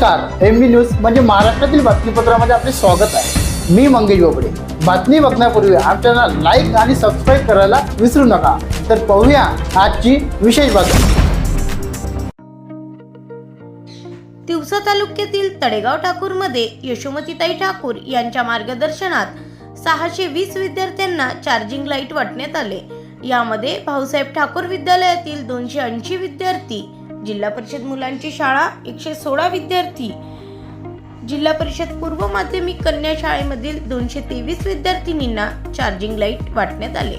नमस्कार M B news म्हणजे महाराष्ट्रातील बातमीपत्रामध्ये आपले स्वागत आहे. मी मंगेश बोबडे. बातमी बघण्यापूर्वी आमच्या लाईक आणि सबस्क्राईब करायला विसरू नका. तर पाहूया आजची विशेष बातमी. तिवसा तालुक्यातील तडेगाव ठाकूरमध्ये यशोमतीताई ठाकूर यांच्या मार्गदर्शनात सहाशे वीस विद्यार्थ्यांना चार्जिंग लाइट वाटण्यात आले. यामध्ये भाऊसाहेब ठाकूर विद्यालयातील दोनशे ऐंशी विद्यार्थी जिल्हा परिषद मुलांची शाळा एकशे सोळा विद्यार्थी. जिल्हा परिषद पूर्व माध्यमिक कन्या शाळेमधील दोनशे तेवीस विद्यार्थिनींना चार्जिंग लाइट वाटण्यात आले.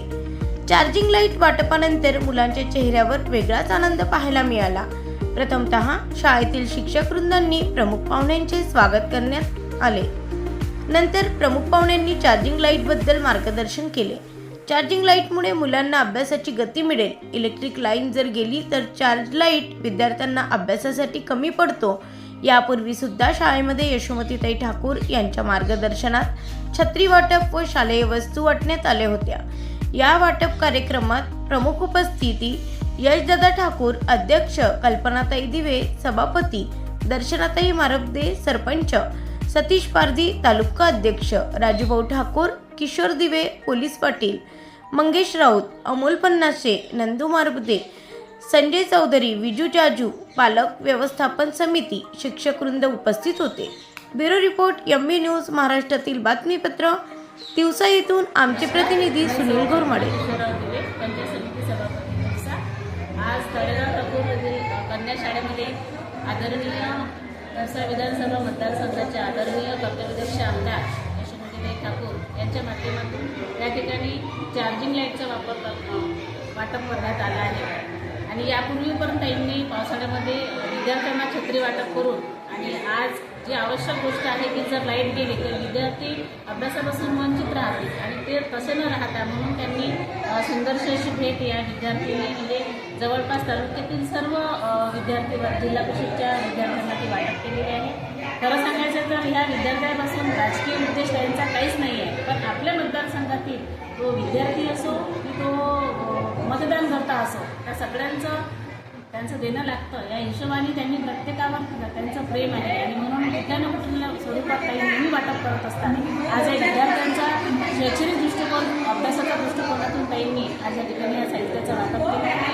चार्जिंग लाइट वाटपानंतर मुलांच्या चेहऱ्यावर वेगळाच आनंद पाहायला मिळाला. प्रथमतः शाळेतील शिक्षक वृंदांनी प्रमुख पाहुण्यांचे स्वागत करण्यात आले. नंतर प्रमुख पाहुण्यांनी चार्जिंग लाईटबद्दल मार्गदर्शन केले. चार्जिंग लाईटमुळे मुलांना अभ्यासाची गती मिळेल. इलेक्ट्रिक लाईन जर गेली तर चार्ज लाइट विद्यार्थ्यांना अभ्यासासाठी कमी पडतो. यापूर्वी सुद्धा शाळेमध्ये यशोमतीताई ठाकूर यांच्या मार्गदर्शनात छत्री वाटप व शालेय वस्तू वाटण्यात आल्या होत्या. या वाटप कार्यक्रमात प्रमुख उपस्थिती यशदादा ठाकूर अध्यक्ष कल्पनाताई दिवे सभापती दर्शनाताई मारबदे सरपंच सतीश पारधी तालुका अध्यक्ष राजूभाऊ ठाकूर किशोर दिवे पोलीस पाटील मंगेश राऊत अमोल पन्नासे नंदू मारबुदे संजय चौधरी विजू जाजू पालक व्यवस्थापन समिती शिक्षक वृंद उपस्थित होते. Bureau report M B news महाराष्ट्रातील बातमीपत्र दिवसा येथून आमचे प्रतिनिधी सुनील घोरमडे. आज कन्या शाळेमध्ये आदरणीय तसा विधानसभा मतदारसंघाचे आदरणीय कर्तव्यदक्ष आमदार यशोमतीताई ठाकूर यांच्या माध्यमातून या ठिकाणी चार्जिंग लाईटचा वापर कर- वाटप करण्यात आला आहे. आणि यापूर्वी पण त्यांनी पावसाळ्यामध्ये विद्यार्थ्यांना छत्री वाटप करून आणि आज जी आवश्यक गोष्ट आहे की जर लाइट गेली तर विद्यार्थी अभ्यासापासून वंचित राहतील आणि ते तसे न राहता म्हणून त्यांनी सुंदरशी अशी भेट या विद्यार्थ्यांनी म्हणजे जवळपास तालुक्यातील सर्व विद्यार्थी जिल्हा परिषदच्या विद्यार्थ्यांना ती वाटप केलेली आहे. खरं सांगायचं तर ह्या विद्यार्थ्यांपासून राजकीय उद्देश त्यांचा काहीच नाही आहे. पण आपल्या मतदारसंघातील तो विद्यार्थी असो की तो मतदान करता असो त्या सगळ्यांचं त्यांचं देणं लागतं. या हिशोबाने त्यांनी प्रत्येकावर त्यांचं प्रेम आहे. आणि म्हणून कुठल्या ना कुठल्या स्वरूपात काही नेहमी वाटप करत असतात. आज या विद्यार्थ्यांचा शैक्षणिक दृष्टिकोन अभ्यासाच्या दृष्टिकोनातून त्यांनी आज या ठिकाणी या साहित्याचं वाटप केलं